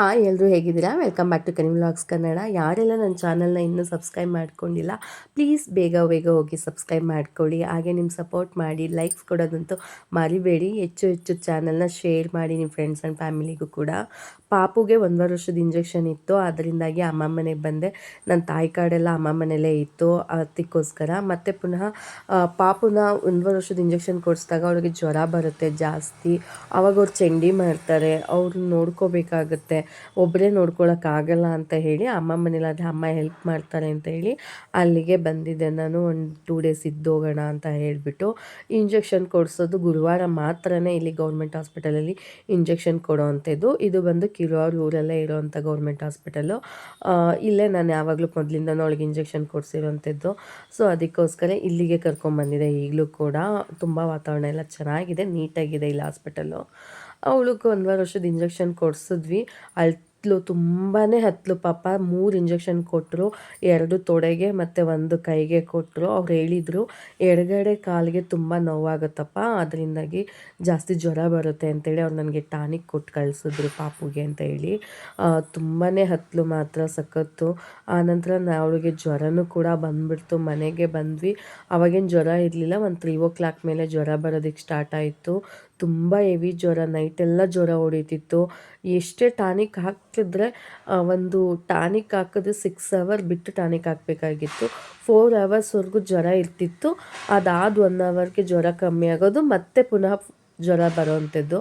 Hi ಎಲ್ಲರೂ ಹೇಗಿದ್ದೀರಾ? Welcome back to ಕನಿಮ್ ವ್ಲಾಗ್ಸ್ ಕನ್ನಡ ಯಾರೆಲ್ಲ ನನ್ನ ಚಾನಲ್ನ ಇನ್ನೂ ಸಬ್ಸ್ಕ್ರೈಬ್ ಮಾಡ್ಕೊಂಡಿಲ್ಲ ಪ್ಲೀಸ್ ಬೇಗ ಬೇಗ ಹೋಗಿ ಸಬ್ಸ್ಕ್ರೈಬ್ ಮಾಡ್ಕೊಳ್ಳಿ. ಹಾಗೆ ನಿಮ್ಮ ಸಪೋರ್ಟ್ ಮಾಡಿ ಲೈಕ್ಸ್ ಕೊಡೋದಂತೂ ಮರಿಬೇಡಿ. ಹೆಚ್ಚು ಹೆಚ್ಚು ಚಾನಲ್ನ ಶೇರ್ ಮಾಡಿ ನಿಮ್ಮ ಫ್ರೆಂಡ್ಸ್ ಆ್ಯಂಡ್ ಫ್ಯಾಮಿಲಿಗೂ ಕೂಡ. ಪಾಪುಗೆ ಒಂದೂವರೆ ವರ್ಷದ ಇಂಜೆಕ್ಷನ್ ಇತ್ತು. ಅದರಿಂದಾಗಿ ಅಮ್ಮ ಮನೆಗೆ ಬಂದೆ. ನನ್ನ ತಾಯಿ ಕಾರ್ಡೆಲ್ಲ ಅಮ್ಮ ಮನೆಯಲ್ಲೇ ಇತ್ತು. ಅದಕ್ಕೋಸ್ಕರ ಮತ್ತು ಪುನಃ ಪಾಪುನ ಒಂದುವರೆ ವರ್ಷದ ಇಂಜೆಕ್ಷನ್ ಕೊಡಿಸಿದಾಗ ಅವ್ರಿಗೆ ಜ್ವರ ಬರುತ್ತೆ ಜಾಸ್ತಿ. ಅವಾಗ ಅವ್ರು ಚಂಡಿ ಮಾಡ್ತಾರೆ. ಅವ್ರನ್ನ ನೋಡ್ಕೋಬೇಕಾಗತ್ತೆ. ಒಬ್ಬರೇ ನೋಡ್ಕೊಳಕ್ಕಾಗಲ್ಲ ಅಂತ ಹೇಳಿ ಅಮ್ಮ ಮನೇಲಾದರೆ ಅಮ್ಮ ಹೆಲ್ಪ್ ಮಾಡ್ತಾರೆ ಅಂತ ಹೇಳಿ ಅಲ್ಲಿಗೆ ಬಂದಿದ್ದೆ. ನಾನು ಒಂದು ಟೂ ಡೇಸ್ ಇದ್ದೋಗೋಣ ಅಂತ ಹೇಳಿಬಿಟ್ಟು ಇಂಜೆಕ್ಷನ್ ಕೊಡಿಸೋದು ಗುರುವಾರ ಮಾತ್ರನೇ ಇಲ್ಲಿ ಗೌರ್ಮೆಂಟ್ ಹಾಸ್ಪಿಟಲಲ್ಲಿ ಇಂಜೆಕ್ಷನ್ ಕೊಡೋವಂಥದ್ದು ಇದು ಬಂದು ಕಿರುವಾರ ಊರಲ್ಲೇ ಇರೋವಂಥ ಗೌರ್ಮೆಂಟ್ ಹಾಸ್ಪಿಟಲು ಇಲ್ಲೇ ನಾನು ಯಾವಾಗಲೂ ಮೊದಲಿಂದ ಅವಳಿಗೆ ಇಂಜೆಕ್ಷನ್ ಕೊಡಿಸಿರೋವಂಥದ್ದು ಸೊ ಅದಕ್ಕೋಸ್ಕರ ಇಲ್ಲಿಗೆ ಕರ್ಕೊಂಬಂದಿದೆ ಈಗಲೂ ಕೂಡ ತುಂಬ ವಾತಾವರಣ ಎಲ್ಲ ಚೆನ್ನಾಗಿದೆ ನೀಟಾಗಿದೆ ಇಲ್ಲಿ ಹಾಸ್ಪಿಟಲ್ಲು ಅವಳಿಗೆ ಒಂದುವರೆ ವರ್ಷದ ಇಂಜೆಕ್ಷನ್ ಕೊಡಿಸಿದ್ವಿ. ಹತ್ಲು ತುಂಬಾ ಹತ್ತಲು ಪಾಪ. ಮೂರು ಇಂಜೆಕ್ಷನ್ ಕೊಟ್ಟರು ಎರಡು ತೊಡೆಗೆ ಮತ್ತು ಒಂದು ಕೈಗೆ ಕೊಟ್ಟರು ಅವ್ರು ಹೇಳಿದರು, ಎಡಗಡೆ ಕಾಲಿಗೆ ತುಂಬ ನೋವಾಗುತ್ತಪ್ಪ ಅದರಿಂದಾಗಿ ಜಾಸ್ತಿ ಜ್ವರ ಬರುತ್ತೆ ಅಂತೇಳಿ ಅವ್ರು ನನಗೆ ಟಾನಿಕ್ ಕೊಟ್ಟು ಕಳಿಸಿದ್ರು ಪಾಪುಗೆ ಅಂತ ಹೇಳಿ. ತುಂಬಾ ಹತ್ತಲು ಮಾತ್ರ ಸಖತ್ತು. ಆನಂತರ ಅವಳಿಗೆ ಜ್ವರನೂ ಕೂಡ ಬಂದ್ಬಿಡ್ತು. ಮನೆಗೆ ಬಂದ್ವಿ. ಅವಾಗೇನು ಜ್ವರ ಇರಲಿಲ್ಲ, ಒಂದು ತ್ರೀ ಓ ಕ್ಲಾಕ್ ಮೇಲೆ ಜ್ವರ ಬರೋದಕ್ಕೆ ಸ್ಟಾರ್ಟ್ ಆಯಿತು. ತುಂಬ ಹೆವಿ ಜ್ವರ ನೈಟೆಲ್ಲ ಜ್ವರ ಹೊಡಿತಿತ್ತು. ಎಷ್ಟೇ ಟಾನಿಕ್ ಹಾಕಿದ್ರೆ ಆ, ಒಂದು ಟಾನಿಕ್ ಹಾಕಿದ್ರೆ ಸಿಕ್ಸ್ ಅವರ್ ಬಿಟ್ಟು ಟಾನಿಕ್ ಹಾಕಬೇಕಾಗಿತ್ತು. ಫೋರ್ ಅವರ್ಸ್ವರೆಗೂ ಜ್ವರ ಇರ್ತಿತ್ತು. ಅದಾದ ಒನ್ ಅವರ್ಗೆ ಜ್ವರ ಕಮ್ಮಿ ಆಗೋದು ಮತ್ತೆ ಪುನಃ ಜ್ವರ ಬರೋವಂಥದ್ದು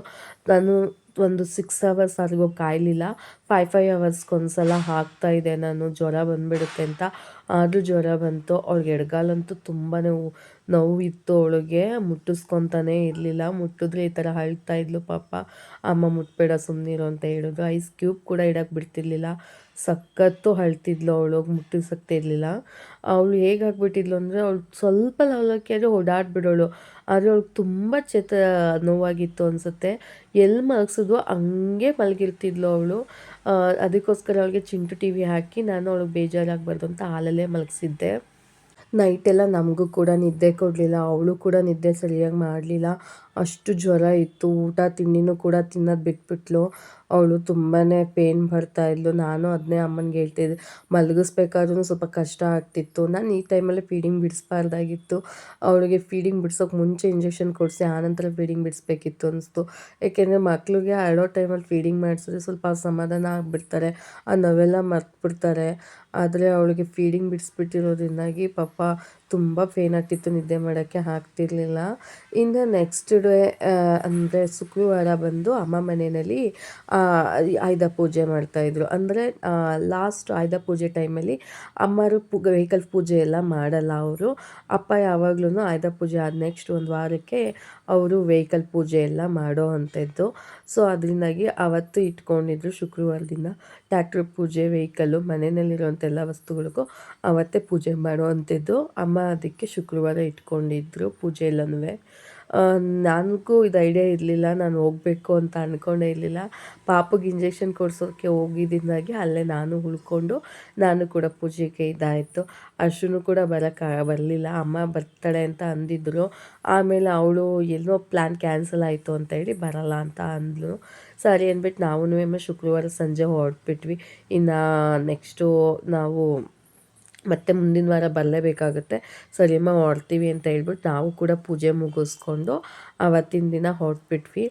ನಾನು ಒಂದು ಸಿಕ್ಸ್ ಅವರ್ಸ್ ಆದ್ರಿಗೂ ಕಾಯಲಿಲ್ಲ. ಫೈ ಫೈ ಅವರ್ಸ್ಗೊಂದ್ಸಲ ಹಾಕ್ತಾ ಇದೆ ನಾನು ಜ್ವರ ಬಂದುಬಿಡುತ್ತೆ ಅಂತ. ಆದರೂ ಜ್ವರ ಬಂತು. ಅವ್ರಿಗೆ ಎಡಗಾಲಂತೂ ತುಂಬಾ ನೋವು ಇತ್ತು ಅವಳಿಗೆ. ಮುಟ್ಟಿಸ್ಕೊತಾನೇ ಇರಲಿಲ್ಲ. ಮುಟ್ಟಿದ್ರೆ ಈ ಥರ ಅಳ್ತಾ ಇದ್ಲು ಪಾಪ. ಅಮ್ಮ ಮುಟ್ಬೇಡ ಸುಮ್ಮನಿರು ಅಂತ ಹೇಳಿದ್ರು. ಐಸ್ ಕ್ಯೂಬ್ ಕೂಡ ಇಡಕ್ಕೆ ಬಿಡ್ತಿರ್ಲಿಲ್ಲ. ಸಖತ್ತು ಅಳ್ತಿದ್ಲು ಅವಳು ಮುಟ್ಟಿಸಕ್ಕೆ ಇರಲಿಲ್ಲ. ಅವಳು ಹೇಗಾಗ್ಬಿಟ್ಟಿದ್ಲು ಅಂದರೆ ಅವಳು ಸ್ವಲ್ಪ ಲವಲಕ್ಕಿ ಆದರೆ ಓಡಾಡ್ಬಿಡೋಳು. ಆದರೆ ಅವಳಿಗೆ ತುಂಬ ಚೇತ ನೋವಾಗಿತ್ತು ಅನಿಸುತ್ತೆ. ಎಲ್ಲಿ ಮಲಗಿಸಿದ್ವು ಹಂಗೆ ಮಲಗಿರ್ತಿದ್ಲು ಅವಳು. ಅದಕ್ಕೋಸ್ಕರ ಅವಳಿಗೆ ಚಿಂಟು ಟಿ ವಿ ಹಾಕಿ ನಾನು ಅವಳಿಗೆ ಬೇಜಾರಾಗಬಾರ್ದು ಅಂತ ಹಾಲಲ್ಲೇ ಮಲಗಿಸಿದ್ದೆ. ನೈಟೆಲ್ಲ ನಮಗೂ ಕೂಡ ನಿದ್ದೆ ಕೊಡಲಿಲ್ಲ ಅವಳು ಕೂಡ ನಿದ್ದೆ ಸರಿಯಾಗಿ ಮಾಡಲಿಲ್ಲ. ಅಷ್ಟು ಜ್ವರ ಇತ್ತು, ಊಟ ತಿಂಡಿನೂ ಕೂಡ ತಿನ್ನೋದು ಬಿಟ್ಬಿಟ್ಲು. ಅವಳು ತುಂಬಾ ಪೇನ್ ಬರ್ತಾಯಿದ್ಲು ನಾನು ಅದನ್ನೇ ಅಮ್ಮನಿಗೆ ಹೇಳ್ತಿದ್ದೆ ಮಲಗಿಸ್ಬೇಕಾದ್ರೂ ಸ್ವಲ್ಪ ಕಷ್ಟ ಆಗ್ತಿತ್ತು. ನಾನು ಈ ಟೈಮಲ್ಲಿ ಫೀಡಿಂಗ್ ಬಿಡಿಸ್ಬಾರ್ದಾಗಿತ್ತು. ಅವಳಿಗೆ ಫೀಡಿಂಗ್ ಬಿಡ್ಸೋಕೆ ಮುಂಚೆ ಇಂಜೆಕ್ಷನ್ ಕೊಡಿಸಿ, ಆನಂತರ ಫೀಡಿಂಗ್ ಬಿಡಿಸ್ಬೇಕಿತ್ತು ಅನಿಸ್ತು. ಏಕೆಂದರೆ ಮಕ್ಕಳಿಗೆ ಅಳೋ ಟೈಮಲ್ಲಿ ಫೀಡಿಂಗ್ ಮಾಡಿಸಿದ್ರೆ ಸ್ವಲ್ಪ ಸಮಾಧಾನ ಆಗಿಬಿಡ್ತಾರೆ, ಆ ನೋವೆಲ್ಲ ಮರ್ತ್ಬಿಡ್ತಾರೆ. ಆದರೆ ಅವಳಿಗೆ ಫೀಡಿಂಗ್ ಬಿಡಿಸ್ಬಿಟ್ಟಿರೋದ್ರಿಂದಾಗಿ ಪಾಪ ತುಂಬ ಪೇನ್ ಆಗ್ತಿತ್ತು. ನಿದ್ದೆ ಮಾಡೋಕ್ಕೆ ಆಗ್ತಿರ್ಲಿಲ್ಲ. ಇನ್ನು ನೆಕ್ಸ್ಟ್ ಡೇ ಅಂದರೆ ಶುಕ್ರವಾರ ಬಂದು ಅಮ್ಮ ಮನೆಯಲ್ಲಿ ಆಯುಧ ಪೂಜೆ ಮಾಡ್ತಾಯಿದ್ರು ಅಂದರೆ ಲಾಸ್ಟ್ ಆಯುಧ ಪೂಜೆ ಟೈಮಲ್ಲಿ ಅಮ್ಮರು ಪೂ ವೆಹಿಕಲ್ ಪೂಜೆ ಎಲ್ಲ ಮಾಡಲ್ಲ ಅವರು. ಅಪ್ಪ ಯಾವಾಗ್ಲೂ ಆಯುಧ ಪೂಜೆ ಆದ ನೆಕ್ಸ್ಟ್ ಒಂದು ವಾರಕ್ಕೆ ಅವರು ವೆಹಿಕಲ್ ಪೂಜೆ ಎಲ್ಲ ಮಾಡೋ ಅಂಥದ್ದು ಸೊ ಅದರಿಂದಾಗಿ ಅವತ್ತು ಇಟ್ಕೊಂಡಿದ್ರು ಶುಕ್ರವಾರದಿಂದ. ಟ್ಯಾಕ್ಟ್ರ್ ಪೂಜೆ ವೆಹಿಕಲ್ಲು ಮನೆಯಲ್ಲಿರುವಂಥ ಎಲ್ಲ ವಸ್ತುಗಳಿಗೂ ಅವತ್ತೇ ಪೂಜೆ ಮಾಡುವಂಥದ್ದು. ಅಮ್ಮ ಅದಕ್ಕೆ ಶುಕ್ರವಾರ ಇಟ್ಕೊಂಡಿದ್ರು ಪೂಜೆ ಎಲ್ಲನೂ ನನಗೂ ಇದು ಐಡಿಯಾ ಇರಲಿಲ್ಲ, ನಾನು ಹೋಗಬೇಕು ಅಂತ ಅಂದ್ಕೊಂಡೇ ಇರಲಿಲ್ಲ. ಪಾಪಗೆ ಇಂಜೆಕ್ಷನ್ ಕೊಡ್ಸೋಕ್ಕೆ ಹೋಗಿದ್ದಿಂದಾಗಿ ಅಲ್ಲೇ ನಾನು ಉಳ್ಕೊಂಡು ನಾನು ಕೂಡ ಪೂಜೆಗೆ ಇದಾಯಿತು. ಅಶ್ವನು ಕೂಡ ಬರೋಕ್ಕೆ ಬರಲಿಲ್ಲ. ಅಮ್ಮ ಬರ್ತಾಳೆ ಅಂತ ಅಂದಿದ್ರು. ಆಮೇಲೆ ಅವಳು, ಎಲ್ಲೋ ಪ್ಲ್ಯಾನ್ ಕ್ಯಾನ್ಸಲ್ ಆಯಿತು ಅಂತ ಹೇಳಿ ಬರಲ್ಲ ಅಂತ ಅಂದ್ಲು. ಸರಿ ಅಂದ್ಬಿಟ್ಟು ನಾವು ಶುಕ್ರವಾರ ಸಂಜೆ ಹೊರಟ್ಬಿಟ್ವಿ. ಇನ್ನು ನೆಕ್ಸ್ಟು ನಾವು ಮತ್ತೆ ಮುಂದಿನ ವಾರ ಬರಲೇಬೇಕಾಗುತ್ತೆ ಸರಿಯಮ್ಮ ಹೊರ್ತೀವಿ ಅಂತ ಹೇಳ್ಬಿಟ್ಟು ನಾವು ಕೂಡ ಪೂಜೆ ಮುಗಿಸ್ಕೊಂಡು ಆವತ್ತಿನ ದಿನ ಹೊರಟ್ಬಿಟ್ವಿ.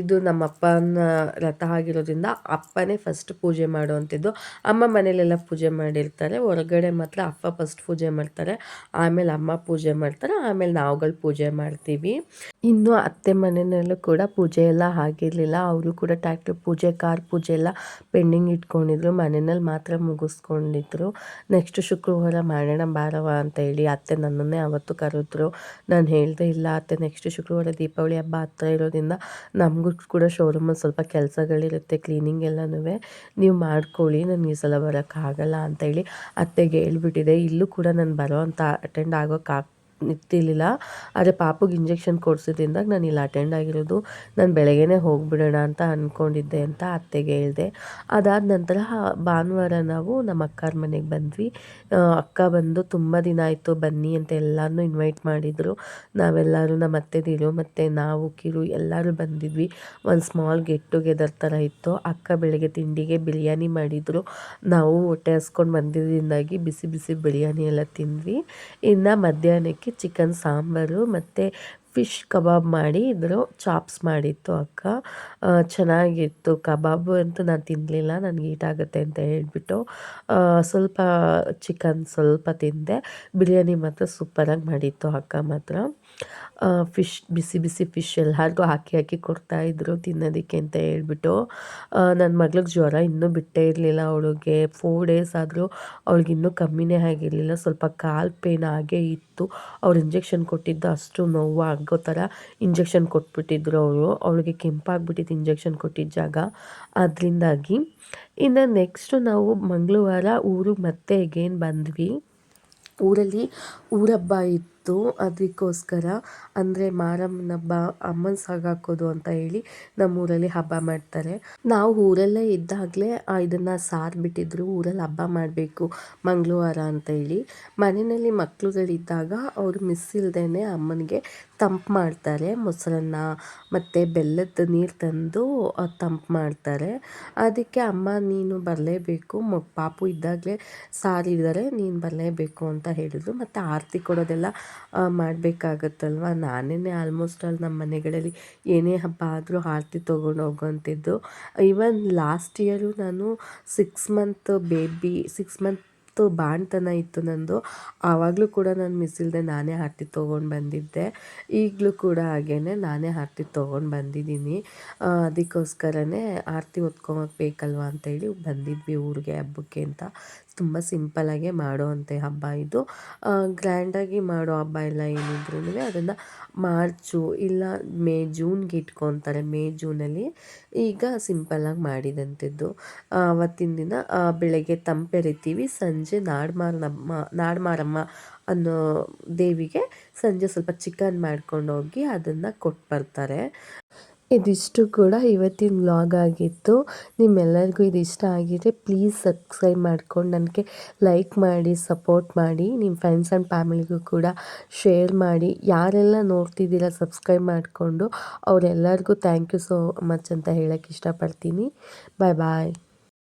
ಇದು ನಮ್ಮ ಅಪ್ಪನ ರಥ ಆಗಿರೋದ್ರಿಂದ ಅಪ್ಪನೇ ಫಸ್ಟ್ ಪೂಜೆ ಮಾಡುವಂಥದ್ದು. ಅಮ್ಮ ಮನೇಲೆಲ್ಲ ಪೂಜೆ ಮಾಡಿರ್ತಾರೆ. ಹೊರಗಡೆ ಮಾತ್ರ ಅಪ್ಪ ಫಸ್ಟ್ ಪೂಜೆ ಮಾಡ್ತಾರೆ. ಆಮೇಲೆ ಅಮ್ಮ ಪೂಜೆ ಮಾಡ್ತಾರೆ. ಆಮೇಲೆ ನಾವುಗಳು ಪೂಜೆ ಮಾಡ್ತೀವಿ. ಇನ್ನು ಅತ್ತೆ ಮನೆಯಲ್ಲೂ ಕೂಡ ಪೂಜೆ ಎಲ್ಲ ಆಗಿರಲಿಲ್ಲ. ಅವರು ಕೂಡ ಟ್ಯಾಕ್ಟ್ರ್ ಪೂಜೆ, ಕಾರ್ ಪೂಜೆ ಎಲ್ಲ ಪೆಂಡಿಂಗ್ ಇಟ್ಕೊಂಡಿದ್ರು. ಮನೆಯಲ್ಲಿ ಮಾತ್ರ ಮುಗಿಸ್ಕೊಂಡಿದ್ರು. ನೆಕ್ಸ್ಟ್ ಶುಕ್ರವಾರ ಮಾಡೋಣ ಬಾರವ ಅಂತ ಹೇಳಿ ಅತ್ತೆ ನನ್ನನ್ನೇ ಅವತ್ತು ಕರೆದ್ರು. ನಾನು ಹೇಳಿದೆ, ಇಲ್ಲ ಅತ್ತೆ ನೆಕ್ಸ್ಟ್ ಶುಕ್ರವಾರ ದೀಪಾವಳಿ ಹಬ್ಬ ಹತ್ರ ಇರೋದ್ರಿಂದ ನಮಗೂ ಕೂಡ ಶೋರೂಮಲ್ಲಿ ಸ್ವಲ್ಪ ಕೆಲಸಗಳಿರುತ್ತೆ ಕ್ಲೀನಿಂಗ್ ಎಲ್ಲನೂ ನೀವು ಮಾಡ್ಕೊಳ್ಳಿ, ನನಗೆ ಈ ಸಲ ಬರೋಕ್ಕಾಗಲ್ಲ ಅಂತ ಹೇಳಿ ಅತ್ತೆಗೆ ಹೇಳ್ಬಿಟ್ಟಿದೆ. ಇಲ್ಲೂ ಕೂಡ ನಾನು ಬರೋ ಅಂತ ಅಟೆಂಡ್ ಆಗೋಕ್ಕೆ ನಿಂತಿರ್ಲಿಲ್ಲ. ಆದರೆ ಪಾಪಗೆ ಇಂಜೆಕ್ಷನ್ ಕೊಡಿಸಿದ್ರಿಂದ ನಾನು ಇಲ್ಲಿ ಅಟೆಂಡ್ ಆಗಿರೋದು. ನಾನು ಬೆಳಗ್ಗೆನೇ ಹೋಗಿಬಿಡೋಣ ಅಂತ ಅಂದ್ಕೊಂಡಿದ್ದೆ ಅಂತ ಅತ್ತೆಗೆ ಹೇಳಿದೆ. ಅದಾದ ನಂತರ ಭಾನುವಾರ ನಾವು ನಮ್ಮ ಅಕ್ಕರ ಮನೆಗೆ ಬಂದ್ವಿ. ಅಕ್ಕ ಬಂದು ತುಂಬ ದಿನ ಆಯಿತು, ಬನ್ನಿ ಅಂತ ಎಲ್ಲರನ್ನೂ ಇನ್ವೈಟ್ ಮಾಡಿದರು. ನಾವೆಲ್ಲರೂ ನಮ್ಮ ಅತ್ತೆದಿರು ಮತ್ತು ನಾವು, ಕಿರು ಎಲ್ಲರೂ ಬಂದಿದ್ವಿ. ಒಂದು ಸ್ಮಾಲ್ ಗೆಟ್ ಟುಗೆದರ್ ಥರ ಇತ್ತು. ಅಕ್ಕ ಬೆಳಗ್ಗೆ ತಿಂಡಿಗೆ ಬಿರಿಯಾನಿ ಮಾಡಿದರು. ನಾವು ಹೊಟ್ಟೆ ಹಸ್ಕೊಂಡು ಬಂದಿದ್ದರಿಂದಾಗಿ ಬಿಸಿ ಬಿಸಿ ಬಿರಿಯಾನಿ ಎಲ್ಲ ತಿಂದ್ವಿ. ಇನ್ನು ಮಧ್ಯಾಹ್ನಕ್ಕೆ ಚಿಕನ್ ಸಾಂಬಾರು ಮತ್ತು ಫಿಶ್ ಕಬಾಬ್ ಮಾಡಿ ಇದ್ರು ಚಾಪ್ಸ್ ಮಾಡಿತ್ತು ಅಕ್ಕ. ಚೆನ್ನಾಗಿತ್ತು. ಕಬಾಬು ಅಂತೂ ನಾನು ತಿನ್ನಲಿಲ್ಲ ನನಗೆ ಈಟಾಗುತ್ತೆ ಅಂತ ಹೇಳಿಬಿಟ್ಟು ಸ್ವಲ್ಪ ಚಿಕನ್ ಸ್ವಲ್ಪ ತಿಂದೆ. ಬಿರಿಯಾನಿ ಮಾತ್ರ ಸೂಪರಾಗಿ ಮಾಡಿತ್ತು ಅಕ್ಕ ಮಾತ್ರ. ಫಿಶ್, ಬಿಸಿ ಬಿಸಿ ಫಿಶ್ ಎಲ್ಲರಿಗೂ ಹಾಕಿ ಹಾಕಿ ಕೊಡ್ತಾಯಿದ್ರು ತಿನ್ನೋದಕ್ಕೆ ಅಂತ ಹೇಳ್ಬಿಟ್ಟು. ನನ್ನ ಮಗ್ಳಿಗೆ ಜ್ವರ ಇನ್ನೂ ಬಿಟ್ಟೇ ಇರಲಿಲ್ಲ ಅವಳಿಗೆ. ಫೋರ್ ಡೇಸ್ ಆದರೂ ಅವಳಿಗೆ ಇನ್ನೂ ಕಮ್ಮಿನೇ ಆಗಿರಲಿಲ್ಲ. ಸ್ವಲ್ಪ ಕಾಲು ಪೇನ್ ಆಗೇ ಇತ್ತು. ಅವ್ರು ಇಂಜೆಕ್ಷನ್ ಕೊಟ್ಟಿದ್ದು ಅಷ್ಟು ನೋವು ಆಗೋ ಥರ ಇಂಜೆಕ್ಷನ್ ಕೊಟ್ಬಿಟ್ಟಿದ್ರು ಅವರು. ಅವಳಿಗೆ ಕೆಂಪಾಗ್ಬಿಟ್ಟಿತ್ತು ಇಂಜೆಕ್ಷನ್ ಕೊಟ್ಟಿದ್ದ ಜಾಗ. ಅದರಿಂದಾಗಿ ಇನ್ನು ನೆಕ್ಸ್ಟು ನಾವು ಮಂಗಳವಾರ ಊರಿಗೆ ಮತ್ತೆ ಎಗೇನ್ ಬಂದ್ವಿ. ಊರಲ್ಲಿ ಊರಬ್ಬ ಇತ್ತು. ಅದಕ್ಕೋಸ್ಕರ ಅಂದರೆ ಮಾರಮ್ಮನ ಹಬ್ಬ, ಅಮ್ಮನ ಸಾಗಾಕೋದು ಅಂತ ಹೇಳಿ ನಮ್ಮೂರಲ್ಲಿ ಹಬ್ಬ ಮಾಡ್ತಾರೆ. ನಾವು ಊರಲ್ಲೇ ಇದ್ದಾಗಲೇ ಇದನ್ನು ಸಾರ್ಬಿಟ್ಟಿದ್ರು, ಊರಲ್ಲಿ ಹಬ್ಬ ಮಾಡಬೇಕು ಮಂಗಳವಾರ ಅಂತ ಹೇಳಿ. ಮನೆಯಲ್ಲಿ ಮಕ್ಕಳುಗಳಿದ್ದಾಗ ಅವರು ಮಿಸ್ ಇಲ್ದೇ ಅಮ್ಮನಿಗೆ ತಂಪು ಮಾಡ್ತಾರೆ. ಮೊಸರನ್ನ ಮತ್ತು ಬೆಲ್ಲದ ನೀರು ತಂದು ತಂಪು ಮಾಡ್ತಾರೆ. ಅದಕ್ಕೆ ಅಮ್ಮ, ನೀನು ಬರಲೇಬೇಕು. ಮ, ಪಾಪು ಇದ್ದಾಗಲೇ ಸಾರಿದ್ದಾರೆ, ನೀನು ಬರಲೇಬೇಕು ಅಂತ ಹೇಳಿದರು. ಮತ್ತು ಆರತಿ ಕೊಡೋದೆಲ್ಲ ಮಾಡಬೇಕಾಗತ್ತಲ್ವ? ನಾನೇ ಆಲ್ಮೋಸ್ಟ್ ಆಲ್ ನಮ್ಮ ಮನೆಗಳಲ್ಲಿ ಏನೇ ಹಬ್ಬ ಆದರೂ ಆರತಿ ತೊಗೊಂಡು ಹೋಗುವಂಥದ್ದು ಈವನ್ ಲಾಸ್ಟ್ ಇಯರು ನಾನು six month baby six month ಬಾಣ್ತನ ಇತ್ತು ನಂದು. ಆವಾಗಲೂ ಕೂಡ ನಾನು ಮಿಸ್ ಇಲ್ಲದೆ ನಾನೇ ಆರತಿ ತೊಗೊಂಡು ಬಂದಿದ್ದೆ. ಈಗಲೂ ಕೂಡ ಹಾಗೇ ನಾನೇ ಆರತಿ ತೊಗೊಂಡು ಬಂದಿದ್ದೀನಿ. ಅದಕ್ಕೋಸ್ಕರನೇ ಆರತಿ ಹೊತ್ಕೊಬೇಕಲ್ವ ಅಂತೇಳಿ ಬಂದಿದ್ವಿ ಊರಿಗೆ, ಹಬ್ಬಕ್ಕೆ ಅಂತ. ತುಂಬ ಸಿಂಪಲಾಗೆ ಮಾಡುವಂಥ ಹಬ್ಬ ಇದು. ಗ್ರ್ಯಾಂಡಾಗಿ ಮಾಡೋ ಹಬ್ಬ ಎಲ್ಲ ಏನಿದ್ರೂ ಅದನ್ನು ಮಾರ್ಚು ಇಲ್ಲ ಮೇ, ಜೂನ್ಗೆ ಇಟ್ಕೊತಾರೆ ಮೇ, ಜೂನಲ್ಲಿ ಈಗ ಸಿಂಪಲ್ಲಾಗಿ ಮಾಡಿದಂಥದ್ದು ಅವತ್ತಿನ ದಿನ ಬೆಳಗ್ಗೆ ತಂಪೆರಿತೀವಿ ಸಂಜೆ ನಾಡ್ಮಾರಮ್ಮ ನಾಡ್ಮಾರಮ್ಮ ಅನ್ನೋ ದೇವಿಗೆ ಸಂಜೆ ಸ್ವಲ್ಪ ಚಿಕನ್ ಮಾಡ್ಕೊಂಡು ಹೋಗಿ ಅದನ್ನು ಕೊಟ್ಟು ಬರ್ತಾರೆ ಇದಿಷ್ಟು ಕೂಡ ಇವತ್ತಿನ ವ್ಲಾಗ್ ಆಗಿತ್ತು. ನಿಮ್ಮೆಲ್ಲರಿಗೂ ಇದು ಇಷ್ಟ ಆಗಿದ್ರೆ ಪ್ಲೀಸ್ ಸಬ್ಸ್ಕ್ರೈಬ್ ಮಾಡ್ಕೊಂಡು ನನಗೆ ಲೈಕ್ ಮಾಡಿ ಸಪೋರ್ಟ್ ಮಾಡಿ ನಿಮ್ಮ ಫ್ರೆಂಡ್ಸ್ ಆ್ಯಂಡ್ ಫ್ಯಾಮಿಲಿಗೂ ಕೂಡ ಶೇರ್ ಮಾಡಿ. ಯಾರೆಲ್ಲ ನೋಡ್ತಿದ್ದೀರ ಸಬ್ಸ್ಕ್ರೈಬ್ ಮಾಡಿಕೊಂಡು, ಅವರೆಲ್ಲರಿಗೂ ಥ್ಯಾಂಕ್ ಯು ಸೋ ಮಚ್ ಅಂತ ಹೇಳೋಕ್ಕೆ ಇಷ್ಟಪಡ್ತೀನಿ. ಬಾಯ್ ಬಾಯ್